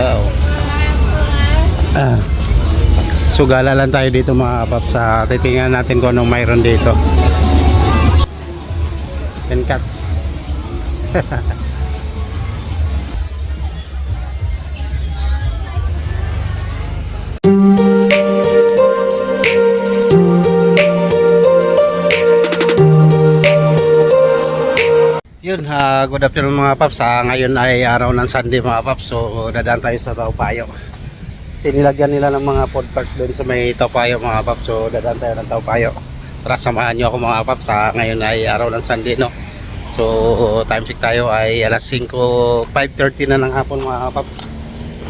Wow. Ah. So gala lang tayo dito mga paps. Sa titingnan natin kung anong mayroon dito. Ten cats. Yun, ha, good afternoon mga paps. Ah, ngayon ay araw ng Sunday mga paps. So, dadaan tayo sa Taupayo. Sinilagyan nila ng mga food cart doon sa may Taupayo mga paps. So, dadaan tayo ng Taupayo. Tara, samahan nyo ako mga paps. Ah, ngayon ay araw ng Sunday, no? So, time check tayo ay alas 5, 5.30 na ng hapon mga paps.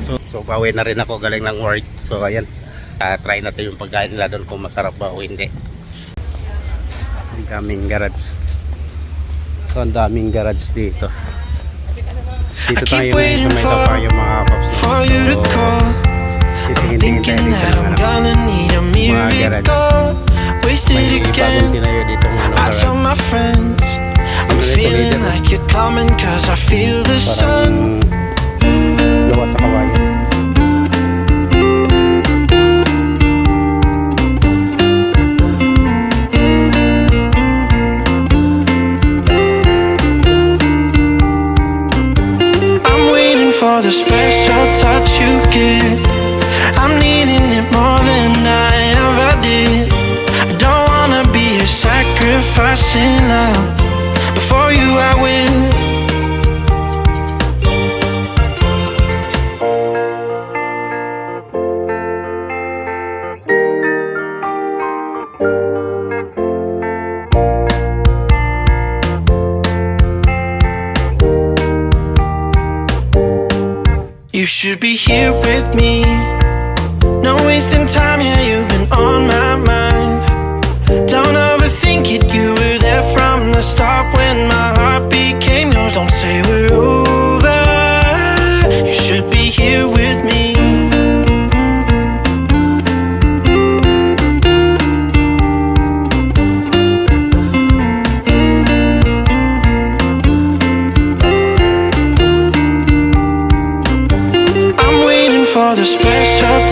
So, so bawi na rin ako galing ng work. So, ayan. Ah, try natin yung pagkain nila doon kung masarap ba o hindi. Ang daming garage. So ang daming garage dito. Dito tayo ngayon sa may Tapayo mga paps. So, titingin-tingin tayo Thinking dito that ng I'm ano. gonna need a Mga garage. May bagong again. tinayo dito ng ano, garage. my friends, I'm nito, feeling like you're coming cause I feel the sun. Gawa sa kawayan. The special touch you give.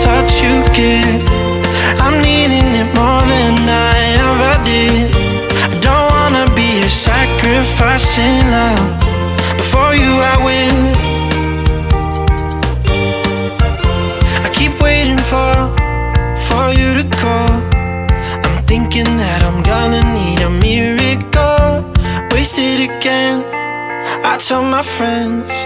Touch you. I'm needing it more than I ever did. I don't wanna be love. Before you, I will. I keep waiting for, for you to call. I'm thinking that I'm gonna need a miracle. Wasted again. I tell my friends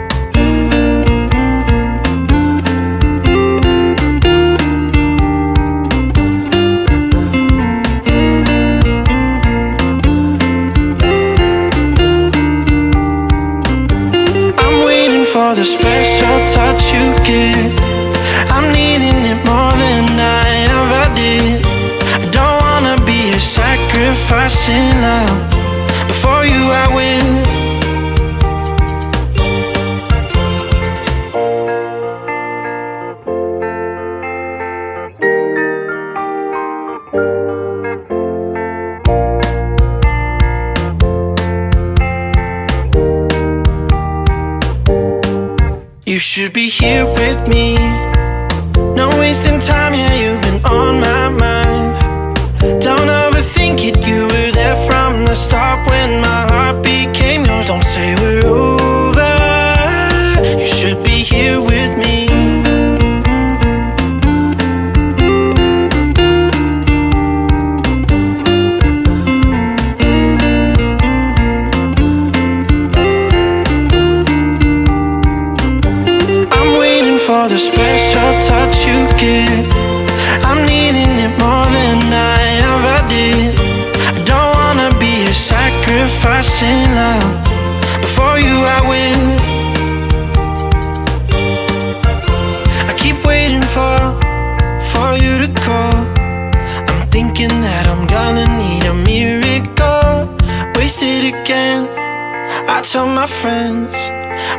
the special touch you give. I'm needing it more than I ever did. I don't wanna be a sacrificing love. Before you, I will. Should be here with me. No wasting time, yeah, you've been on my mind. Don't overthink it, you were there from the start when my heart became yours. Don't say we're over. For the special touch you give. I'm needing it more than I ever did. I don't wanna be a sacrificing love. Before you, I will. I keep waiting for for you to call. I'm thinking that I'm gonna need a miracle. Wasted again. I tell my friends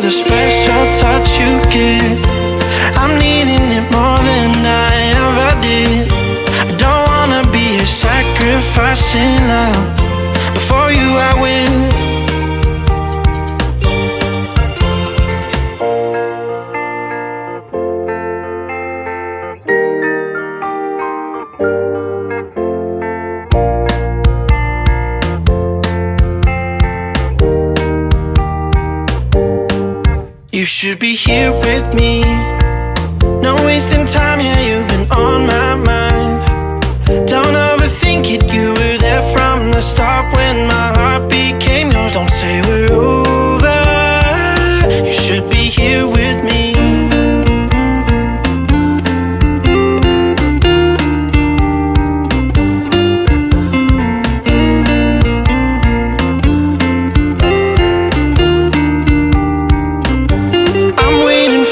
The special touch you give. I'm needing it more than I ever did. I don't wanna be a sacrificing love. Before you, I will. You should be here with me. No wasting time, yeah, you've been on my mind. Don't overthink it, you were there from the start when my heart became yours. Don't say we're over.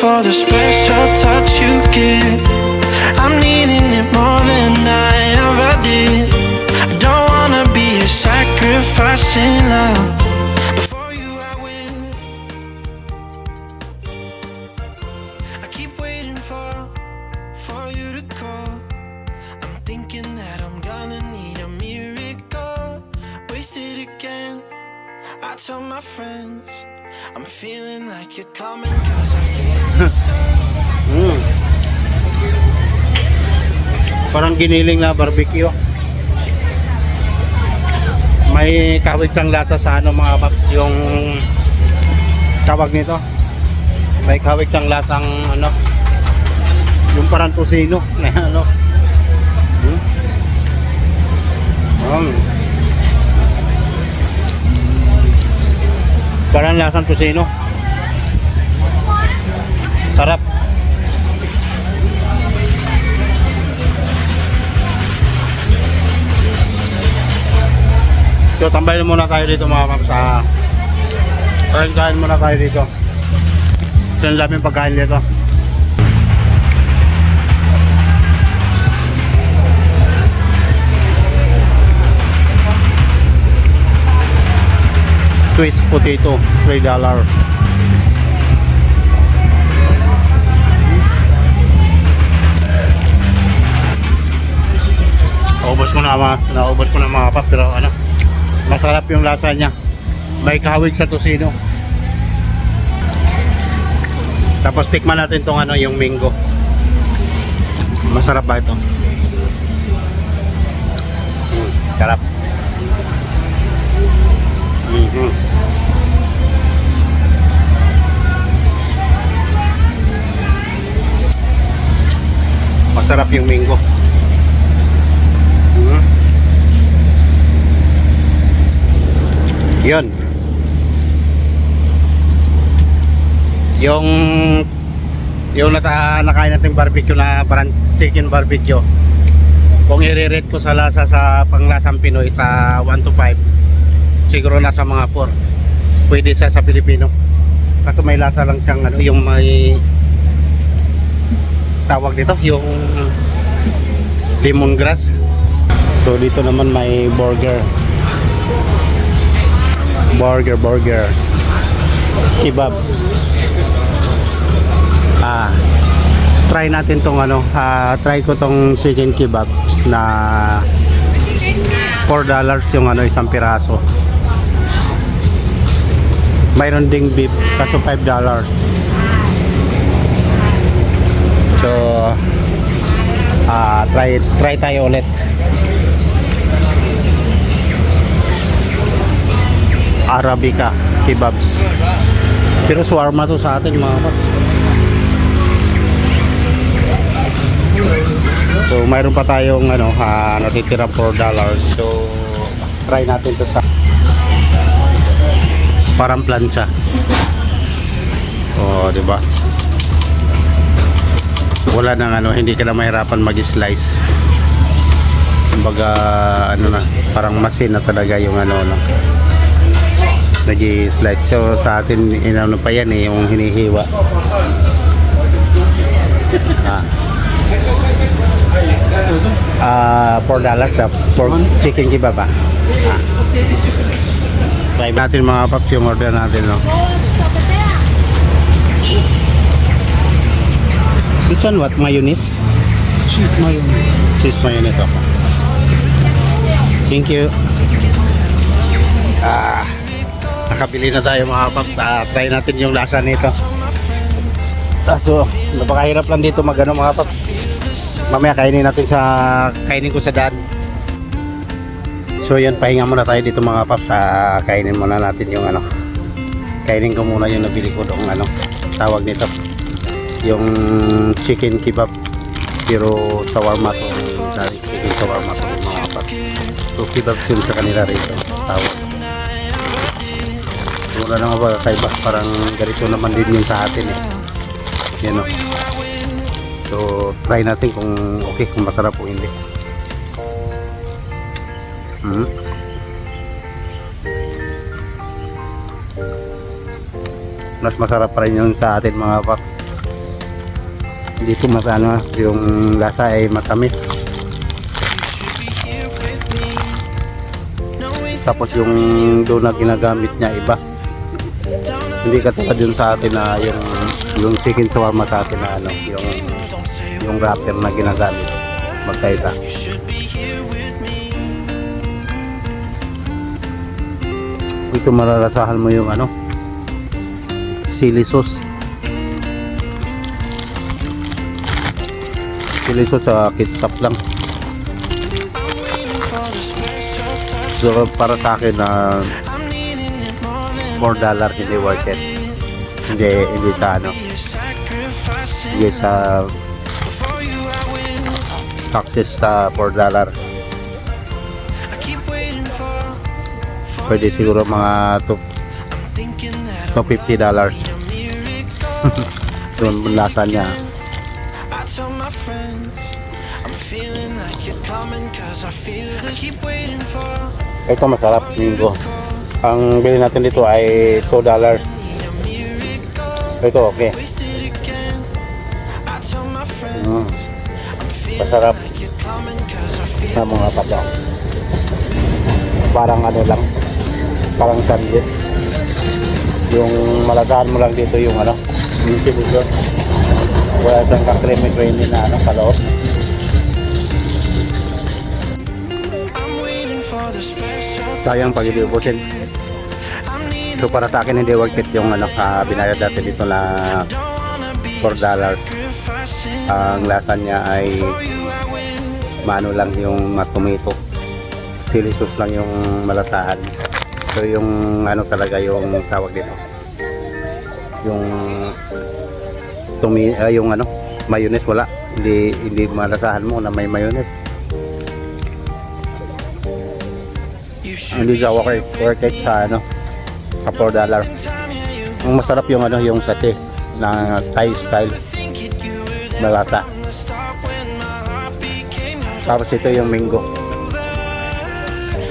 For the special touch you give. I'm needing it more than I ever did. I don't wanna be a sacrificing love. Before you, I will. I keep waiting for, for you to call. I'm thinking that I'm gonna need a miracle. Wasted again. I tell my friends I'm feeling like you're coming Mm. Parang giniling na barbecue. May kawit siyang lasa sa ano mga pap, yung tawag nito. May kawit siyang lasang ano, yung parang tusino na ano. Hmm? Um. Parang lasang tusino. So, tambayin muna tayo dito mga ma'am sa kain kain muna tayo dito. Ito ang daming pagkain dito. Twist potato, $3. Naubos ko na mga, naubos ko na mga pap, pero ano, masarap yung lasa niya. May kahawig sa tosino. Tapos tikman natin tong ano, yung mango. Masarap ba ito? Mm, sarap. Mhm. Masarap yung mango. Yun. Yung yung nata, nakain natin barbecue na parang chicken barbecue. Kung i-rate ko sa lasa sa panglasang Pinoy sa 1 to 5, siguro nasa mga 4. Pwede siya sa Pilipino. Kaso may lasa lang siyang ano, yung may tawag dito, yung lemongrass. So dito naman may burger. Burger, burger. Kebab. Ah, try natin tong ano, ah, try ko tong chicken kebab na 4 dollars yung ano isang piraso. Mayroon ding beef kaso 5 dollars. So ah try try tayo ulit. Arabica kebabs. Pero shawarma to sa atin mga kapatid. So mayroon pa tayong ano, ah, natitira 4 dollars. So try natin to sa parang plancha. Oh, di ba? Wala nang ano, hindi ka na mahirapan mag-slice. Kumbaga, ano na, parang machine na talaga yung ano, no. Nag-slice. So, sa atin, inano pa yan eh, yung hinihiwa. Ah. Ah, four dollars na pork chicken kebab ah. Ah. Try natin mga paps yung order natin no. This one what? Mayonnaise? Cheese mayonnaise. Cheese mayonnaise ako. Thank you. Ah, nakabili na tayo mga paps. Ah, try natin yung lasa nito. Ah, so, napakahirap lang dito magano mga paps. Mamaya kainin natin sa kainin ko sa daan. So yun, pahinga muna tayo dito mga paps. Ah, kainin muna natin yung ano. Kainin ko muna yung nabili ko doong ano, tawag nito. Yung chicken kebab. Pero shawarma to. Sorry, chicken shawarma to mga paps. So kebab yun sa kanila rito. Tawag. Wala naman ba kaiba? Parang ganito naman din yun sa atin eh. Yan o. So, try natin kung okay, kung masarap o hindi. Mhm. Mas masarap pa rin yun sa atin mga pak. Dito mas ano, yung lasa ay matamis. Tapos yung doon na ginagamit niya iba. Hindi katulad yun sa atin na yung yung chicken shawarma sa atin na ano, yung yung wrapper na ginagamit. Magkaiba. Ito mararasahan mo yung ano, chili sauce. Chili sauce sa ketchup lang. So para sa akin na 4 dollar hindi worth it. Hindi, hindi sa ano, hindi sa practice sa 4 dollar. Pwede siguro mga to, to 50 dollars. Doon lasa niya. Ito masarap, linggo. Ang bili natin dito ay 2 dollars. Ito okay. Mm. Masarap na mga pata. Parang ano lang, parang sandwich. Yung malagahan mo lang dito yung ano, yung dito. Wala siyang ka-creamy-creamy na ano, kaloob. Sayang pag So para sa akin hindi worth it yung ano, ah, binayad natin dito na don't wanna be 4 dollars. Ang lasa niya ay maano lang yung matomato. Chili sauce lang yung malasahan. So yung ano talaga yung tawag dito. Yung tumi ah, yung ano mayonnaise wala. Hindi hindi malasahan mo na may mayonnaise. Hindi siya worth it sa ano sa 4 dollar. Ang masarap yung ano yung sate na Thai style yours Tapos ito yung mango.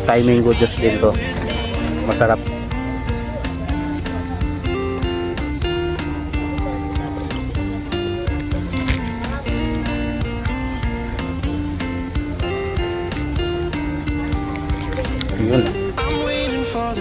Thai mango juice din to. Masarap. Yun.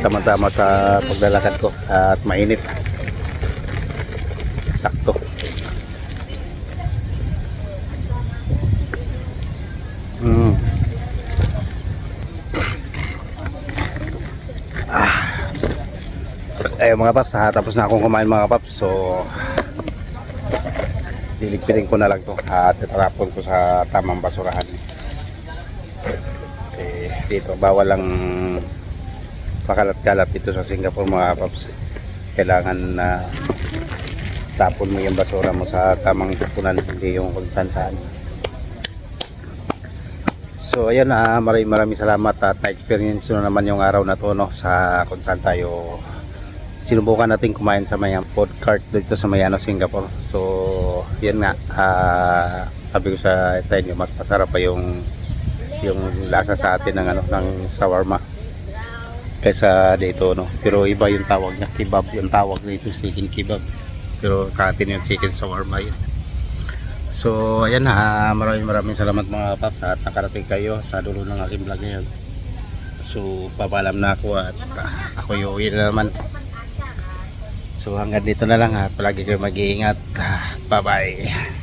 Tama-tama sa paglalakad ko at mainit. Sakto. Mm. Ah. Ayun mga paps, ha, tapos na akong kumain mga paps. So, diligpitin ko na lang to at itatapon ko sa tamang basurahan. Kasi dito, bawal lang pakalat-kalat dito sa Singapore mga paps. Kailangan na tapon mo yung basura mo sa tamang punan, hindi yung kung saan. So ayun na maraming maraming salamat at na-experience nyo naman yung araw na to no, sa kung tayo sinubukan natin kumain sa may food cart dito sa Mayano, Singapore. So yun nga, ah, sabi ko sa, sa inyo mas masarap pa yung yung lasa sa atin ng ano ng shawarma kaysa dito no pero iba yung tawag niya kebab yung tawag dito chicken kebab pero sa atin yung chicken shawarma yun So, ayan na. Maraming maraming salamat mga paps at nakarating kayo sa dulo ng aking vlog ngayon. So, papalam na ako at ah, ako yung uwi na naman. So, hanggang dito na lang at palagi kayo mag-iingat. Ah, Bye-bye.